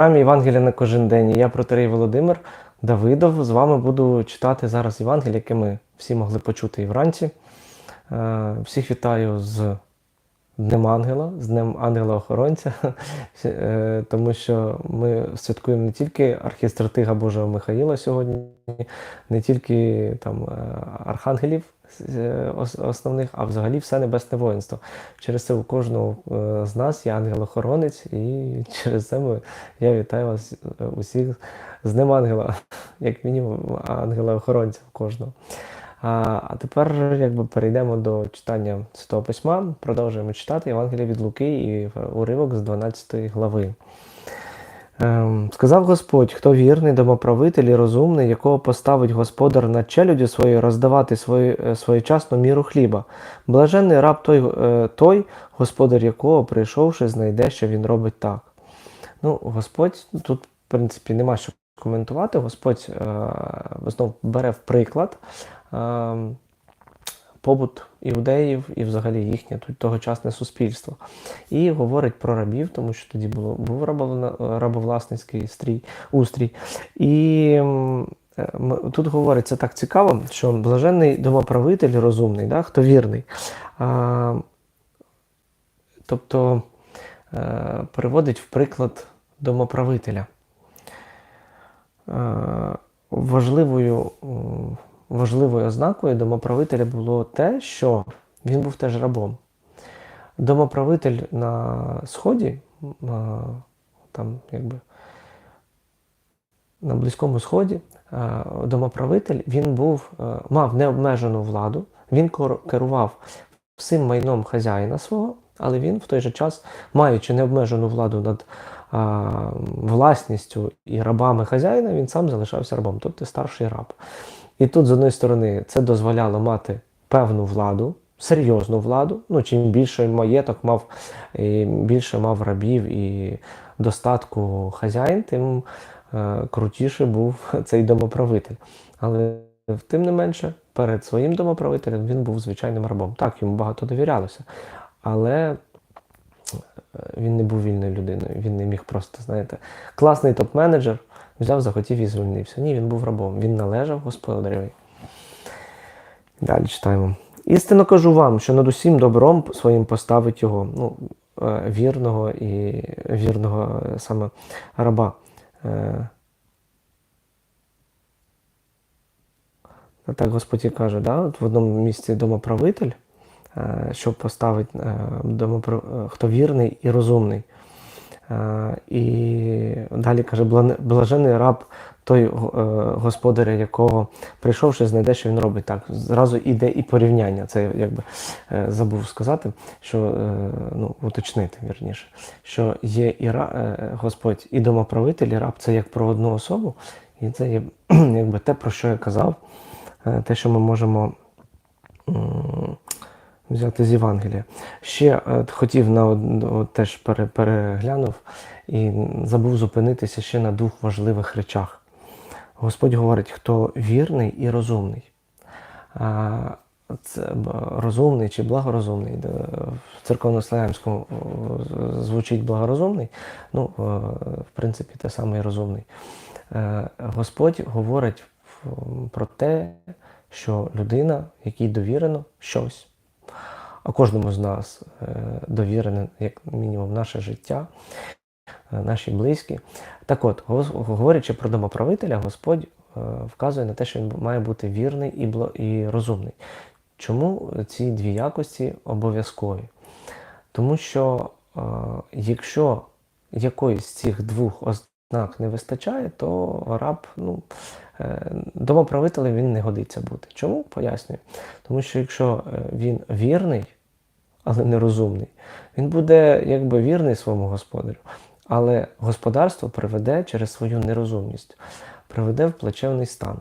програмі Євангелія на кожен день. Я протерей Володимир Давидов. З вами буду читати зараз Євангеліє, яке ми всі могли почути і вранці. Е, Всіх вітаю з Днем Ангела, з Днем Ангела-охоронця, Е, тому що ми святкуємо не тільки архістратига Божого Михаїла сьогодні, не тільки там е, архангелів основних, а взагалі все небесне воїнство. Через це у кожного е, з нас є ангел-охоронець, і через це я вітаю вас е, усіх з Днем Ангела, як мінімум ангела-охоронця кожного. А, а тепер якби перейдемо до читання Святого Письма. Продовжуємо читати Євангелія від Луки і уривок з 12 глави. Ем, сказав Господь, хто вірний, домоправитель і розумний, якого поставить господар над челюдю своєю роздавати свою, е, своєчасну міру хліба. Блаженний раб той, е, той, господар якого, прийшовши, знайде, що він робить так. Ну, Господь, ну, тут, в принципі, нема що коментувати. Господь е, бере в приклад е, побут іудеїв і взагалі їхнє тогочасне суспільство. І говорить про рабів, тому що тоді було, був рабовласницький стрій, устрій. І е, тут говориться так цікаво, що блаженний домоправитель розумний, да, хто вірний. А, тобто е, переводить в приклад домоправителя. Е, важливою, важливою ознакою домоправителя було те, що він був теж рабом. Домоправитель на Сході, там якби на Близькому Сході, домоправитель він був, е, мав необмежену владу, він керував всім майном хазяїна свого, але він в той же час, маючи необмежену владу над власністю і рабами хазяїна, він сам залишався рабом, тобто старший раб. І тут, з однієї сторони, це дозволяло мати певну владу, серйозну владу. Ну, чим більше маєток мав, і більше мав рабів і достатку хазяїн, тим е, крутіше був цей домоправитель. Але тим не менше, перед своїм домоправителем він був звичайним рабом. Так, йому багато довірялося. Але е, він не був вільною людиною. Він не міг просто, знаєте, класний топ-менеджер взяв, захотів і звільнився. Ні, він був рабом. Він належав господареві. Далі читаємо. Істинно кажу вам, що над усім добром своїм поставить його, ну, е, вірного і вірного е, саме раба. Е, Так Господь і каже, да? от в одному місці домоправитель, що поставить домопра- хто вірний і розумний. Е, І далі каже, блажений раб той е, господаря, якого прийшовши, знайде, що він робить так. Зразу іде і порівняння. Це якби е, забув сказати, що ну, уточнити вірніше, що є і ра, Господь, і домоправитель, і раб це як про одну особу, і це є якби те, про що я казав, те, що ми можемо. Взяти з Євангелія. Ще е, хотів на од- теж пере, переглянув і забув зупинитися ще на двох важливих речах. Господь говорить, хто вірний і розумний. Це розумний чи благорозумний. В церковнославянському е, звучить благорозумний, ну, е, в принципі, те саме і розумний. Господь говорить про те, що людина, якій довірено щось, а кожному з нас е, довірене, як мінімум, наше життя, е, наші близькі. Так от, говорячи про домоправителя, Господь е, вказує на те, що він має бути вірний і, розумний. Чому ці дві якості обов'язкові? Тому що якщо якоїсь з цих двох ознак не вистачає, то раб, ну, е, домоправителем він не годиться бути. Чому? Пояснюю. Тому що якщо е, він вірний, але нерозумний, він буде якби вірний своєму господарю, але господарство приведе через свою нерозумність, приведе в плачевний стан.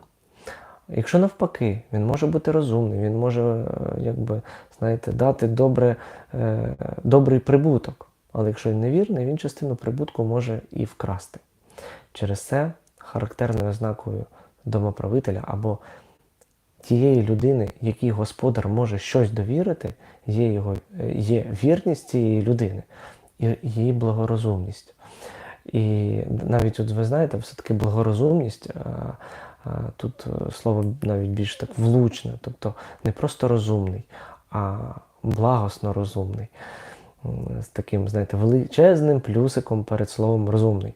Якщо навпаки, він може бути розумний, він може, е, якби, знаєте, дати добре, добрий прибуток. Але якщо він невірний, він частину прибутку може і вкрасти. Через це характерною ознакою домоправителя або тієї людини, якій господар може щось довірити, є, його, є вірність цієї людини і її благорозумність. І навіть, от ви знаєте, все-таки благорозумність, тут е, слово навіть більш так влучне, тобто не просто розумний, а благосно розумний. З таким, знаєте, величезним плюсиком перед словом розумний.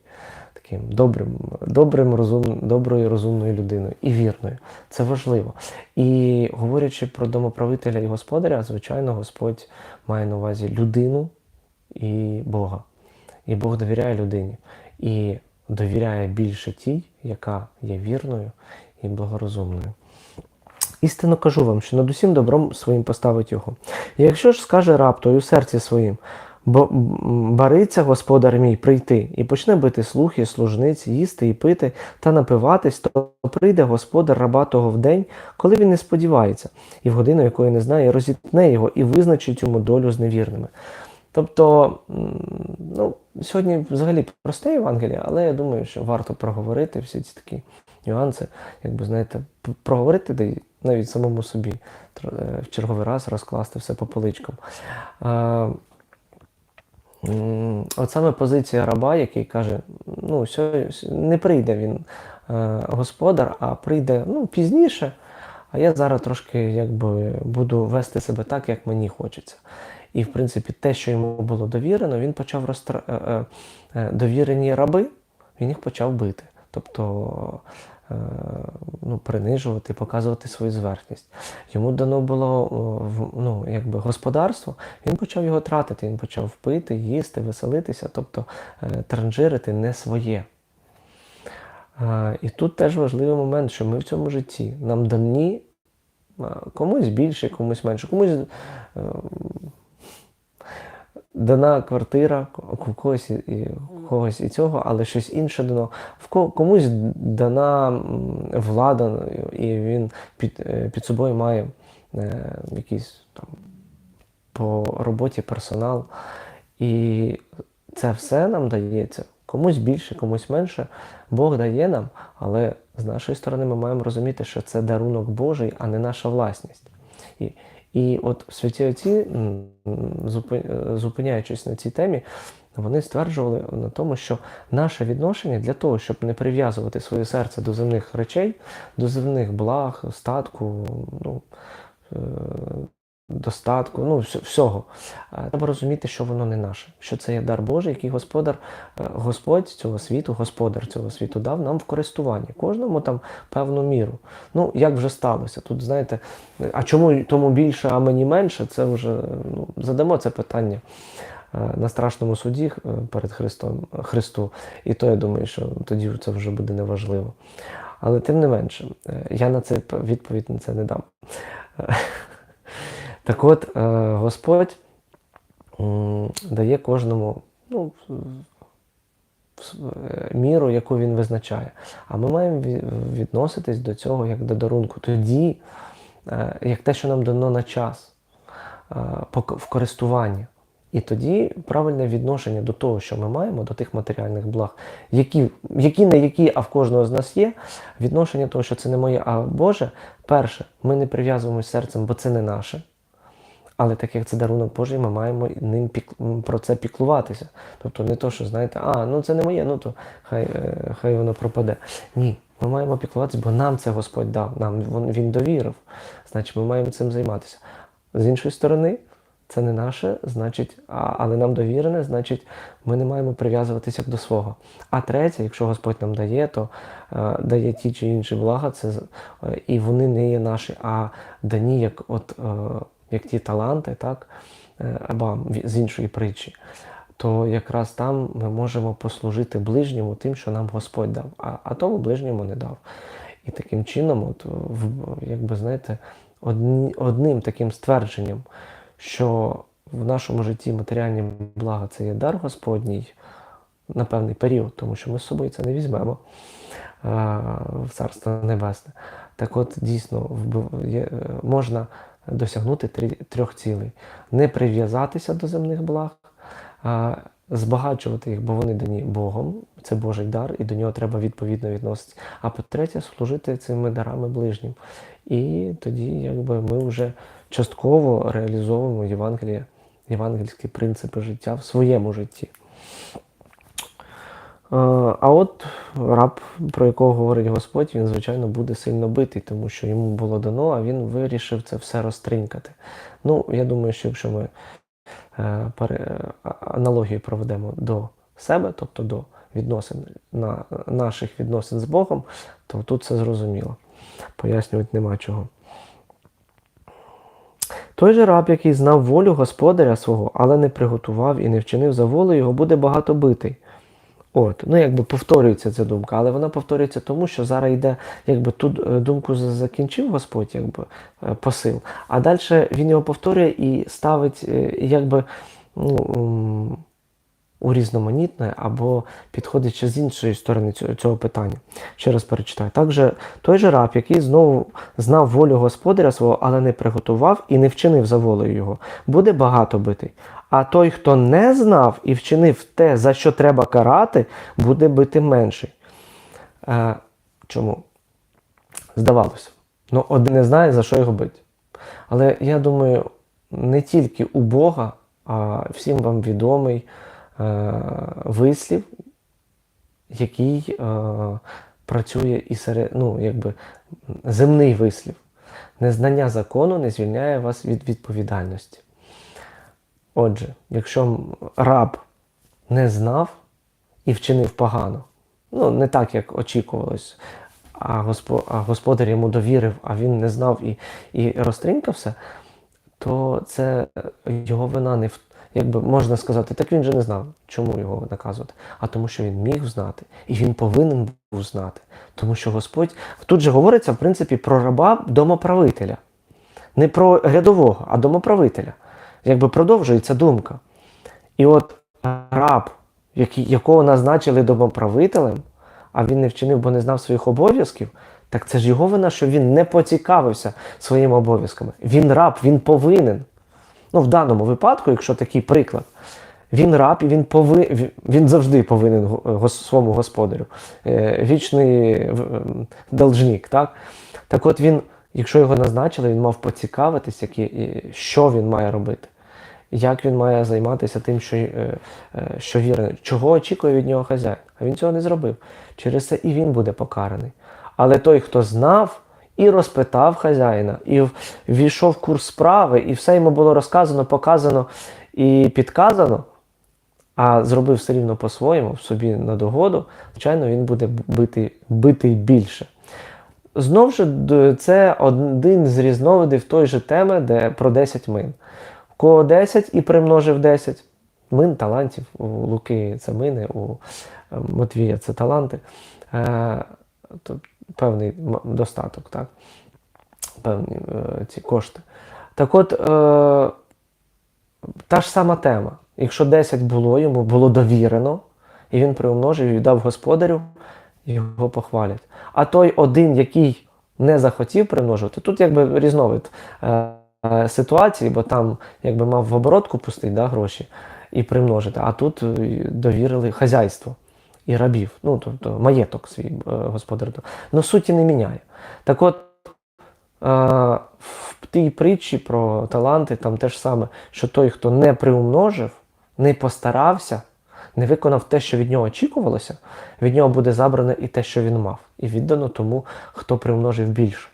Таким добрим, добрим розум, доброю розумною людиною і вірною. Це важливо. І говорячи про домоправителя і господаря, звичайно, Господь має на увазі людину і Бога. І Бог довіряє людині. І довіряє більше тій, яка є вірною і благорозумною. Істинно кажу вам, що над усім добром своїм поставить його. І якщо ж скаже раптою у серці своїм, бо бариться господар мій прийти, і почне бити слухи, служниць, їсти і пити та напиватись, то прийде господар раба того в день, коли він не сподівається, і в годину, якої не знає, розітне його і визначить йому долю з невірними. Тобто, ну, сьогодні взагалі просте Євангеліє, але я думаю, що варто проговорити всі ці такі нюанси, якби знаєте, проговорити й навіть самому собі е, в черговий раз розкласти все по поличкам. От саме позиція раба, який каже, ну, с- не прийде він е, господар, а прийде ну, пізніше, а я зараз трошки якби буду вести себе так, як мені хочеться. І, в принципі, те, що йому було довірено, він почав розтра... е, е, довірені раби, він їх почав бити. Тобто ну, принижувати, показувати свою зверхність. Йому дано було ну, якби господарство, він почав його тратити, він почав пити, їсти, веселитися, тобто е, транжирити не своє. Е, І тут теж важливий момент, що ми в цьому житті нам дані е, комусь більше, комусь менше, комусь е, дана квартира, у когось, когось і цього, але щось інше дано. В комусь дана влада, і він під, е, під собою має е, якийсь там по роботі персонал. І це все нам дається. Комусь більше, комусь менше. Бог дає нам, але з нашої сторони ми маємо розуміти, що це дарунок Божий, а не наша власність. І, і от святі отці, е, зупиняючись на цій темі, вони стверджували на тому, що наше відношення для того, щоб не прив'язувати своє серце до земних речей, до земних благ, статку, ну, е, достатку, ну, всього. Треба розуміти, що воно не наше, що це є дар Божий, який господар, е, Господь цього світу, господар цього світу дав нам в користуванні, кожному там певну міру. Ну, як вже сталося. Тут, знаєте, а чому тому більше, а мені менше, це вже ну, задамо це питання е, на страшному суді е, перед Христом, Христу. І то я думаю, що тоді це вже буде неважливо. Але тим не менше, я на це відповідь на це не дам. Так от, е, Господь дає кожному ну, е, міру, яку він визначає. А ми маємо відноситись до цього як до дарунку. Тоді, е, як те, що нам дано на час в користуванні. І тоді правильне відношення до того, що ми маємо, до тих матеріальних благ, які, які не які, а в кожного з нас є, відношення того, що це не моє, а Боже, перше, ми не прив'язуємося серцем, бо це не наше. Але так як це дарунок Божий, ми маємо ним пік... про це піклуватися. Тобто не то, що знаєте, а ну це не моє, ну то хай, е, хай воно пропаде. Ні, ми маємо піклуватися, бо нам це Господь дав, нам він, довірив. Значить, ми маємо цим займатися. З іншої сторони, це не наше, значить, а, але нам довірене, значить, ми не маємо прив'язуватися до свого. А третє, якщо Господь нам дає, то е, дає ті чи інші блага, це е, і вони не є наші, а дані як от. Е, як ті таланти, так, е, або з іншої притчі, то якраз там ми можемо послужити ближньому тим, що нам Господь дав, а, а тому ближньому не дав. І таким чином, от, якби знаєте, одні, одним таким ствердженням, що в нашому житті матеріальні блага це є дар Господній на певний період, тому що ми з собою це не візьмемо е, в Царство Небесне. Так от дійсно е, можна досягнути трьох цілей: не прив'язатися до земних благ, збагачувати їх, бо вони дані Богом, це Божий дар, і до нього треба відповідно відноситися. А по-третє, служити цими дарами ближнім. І тоді якби ми вже частково реалізовуємо Євангеліє, євангельські принципи життя в своєму житті. А от раб, про якого говорить Господь, він, звичайно, буде сильно битий, тому що йому було дано, а він вирішив це все розтринькати. Ну, я думаю, що якщо ми е, аналогію проведемо до себе, тобто до відносин на наших відносин з Богом, то тут все зрозуміло. Пояснювати нема чого. Той же раб, який знав волю господаря свого, але не приготував і не вчинив за волю його, буде багато битий. От, ну якби повторюється ця думка, але вона повторюється тому, що зараз йде, якби ту е, думку закінчив Господь, якби е, посил, а далі він його повторює і ставить, е, якби ну, урізноманітне або підходить ще з іншої сторони цього, питання. Ще раз перечитаю. Також той же раб, який знову знав волю господаря свого, але не приготував і не вчинив за волею його, буде багато битий. А той, хто не знав і вчинив те, за що треба карати, буде бити менший. Е, чому? Здавалося. Ну, один не знає, за що його бити. Але я думаю, не тільки у Бога, а всім вам відомий вислів, який е, працює і серед, ну, якби земний вислів. Незнання закону не звільняє вас від відповідальності. Отже, якщо раб не знав і вчинив погано, ну не так, як очікувалось, а, госпо, а господар йому довірив, а він не знав і, і розтринькався, то це його вина не в. Якби можна сказати, так він же не знав, чому його наказувати. А тому, що він міг знати, і він повинен був знати. Тому що Господь тут же говориться, в принципі, про раба домоправителя. Не про рядового, а домоправителя. Якби продовжується думка. І от раб, якого назначили домоправителем, а він не вчинив, бо не знав своїх обов'язків, так це ж його вина, що він не поцікавився своїми обов'язками. Він раб, він повинен. Ну, в даному випадку, якщо такий приклад, він раб і він пови... він завжди повинен гос- своєму господарю. Е, Вічний е, должник. Так? так от він, якщо його назначили, він мав поцікавитись, які, що він має робити. Як він має займатися тим, що, е, е, що вірне, чого очікує від нього хазяїн. А він цього не зробив. Через це і він буде покараний. Але той, хто знав і розпитав хазяїна, і ввійшов в курс справи, і все йому було розказано, показано і підказано, а зробив все рівно по-своєму, собі на догоду, звичайно, він буде бити, битий більше. Знову ж це один з різновидів тої ж теми, де про 10 мин. У кого 10 і примножив 10. Мин талантів, у Луки це мини, у е, Матвія це таланти. Е, то певний достаток, так? певні е, ці кошти. Так от, е, та ж сама тема. Якщо 10 було, йому було довірено, і він приумножив і віддав господарю, його похвалять. А той один, який не захотів примножувати, тут якби різновид е, ситуації, бо там якби мав в оборотку пустити да, гроші і примножити, а тут е, довірили хазяйство і рабів, ну тобто маєток свій е, господар. Ну суті не міняє. Так от е, в тій притчі про таланти там те ж саме, що той, хто не приумножив, не постарався, не виконав те, що від нього очікувалося, від нього буде забране і те, що він мав, і віддано тому, хто примножив більше.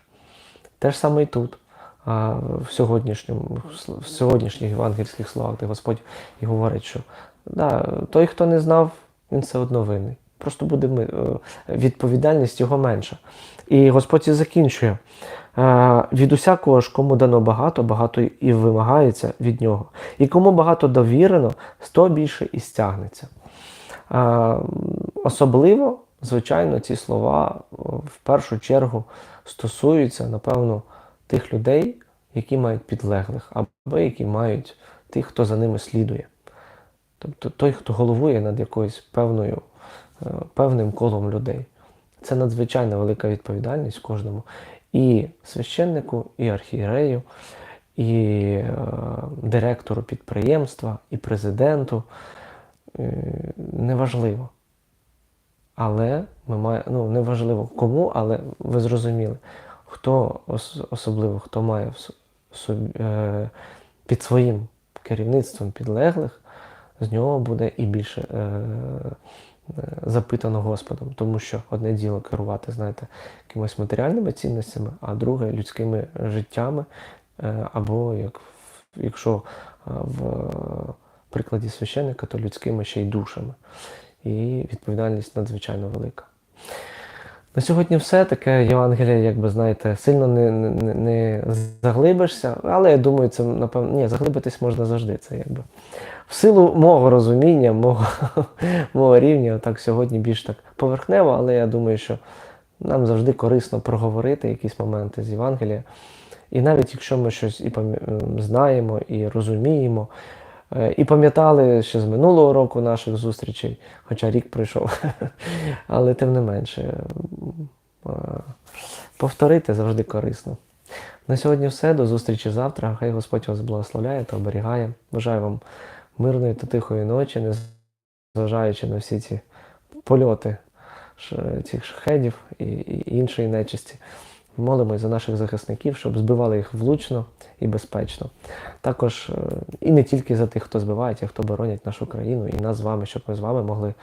Те ж саме і тут. В, сьогоднішньому, в сьогоднішніх євангельських словах, де Господь і говорить, що да, той, хто не знав, він все одно винний. Просто буде е, відповідальність його менша. І Господь і закінчує. Е, Від усякого ж, кому дано багато, багато і вимагається від нього. І кому багато довірено, сто більше і стягнеться. Е, Особливо, звичайно, ці слова в першу чергу стосуються, напевно, тих людей, які мають підлеглих, або які мають тих, хто за ними слідує. Тобто той, хто головує над якоюсь певною, е, певним колом людей. Це надзвичайно велика відповідальність кожному. І священнику, і архієрею, і е, директору підприємства, і президенту. Е, неважливо. Але ми маємо, ну, неважливо кому, але ви зрозуміли, хто ос- особливо, хто має в собі, е, під своїм керівництвом підлеглих, з нього буде і більше е, е, запитано Господом, тому що одне діло керувати, знаєте, якимось матеріальними цінностями, а друге людськими життями, е, або як якщо е, в прикладі священника, то людськими ще й душами. І відповідальність надзвичайно велика. На сьогодні все таке Євангеліє, як би знаєте, сильно не, не, не заглибишся, але я думаю, це напевно ні, заглибитись можна завжди. Це якби в силу мого розуміння, мого, мого рівня, так сьогодні більш так поверхнево, але я думаю, що нам завжди корисно проговорити якісь моменти з Євангелія. І навіть якщо ми щось і пам'я- знаємо, і розуміємо, і пам'ятали ще з минулого року наших зустрічей, хоча рік пройшов, але тим не менше, е, повторити завжди корисно. На сьогодні все. До зустрічі завтра. Хай Господь вас благословляє та оберігає. Бажаю вам мирної та тихої ночі, незважаючи на всі ці польоти цих шахедів і іншої нечисті. Молимось за наших захисників, щоб збивали їх влучно і безпечно. Також е, і не тільки за тих, хто збиває, а хто боронять нашу країну, і нас з вами, щоб ми з вами могли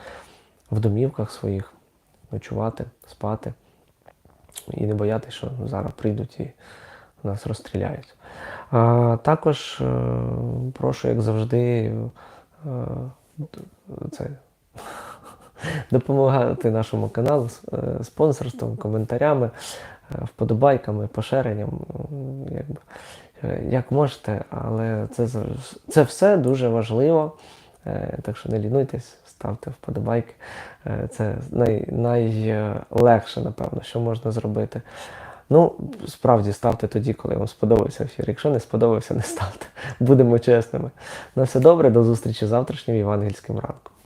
в домівках своїх ночувати, спати і не боятися, що зараз прийдуть і нас розстріляють. А, також е, прошу, як завжди, е, це, допомагати нашому каналу спонсорством, коментарями, вподобайками, поширенням. Якби, е, як можете, але це, це все дуже важливо. Е, Так що не лінуйтесь, ставте вподобайки. Е, Це най, найлегше, напевно, що можна зробити. Ну, справді ставте тоді, коли вам сподобався ефір. Якщо не сподобався, не ставте. Будемо чесними. На все добре, до зустрічі завтрашнім євангельським ранком.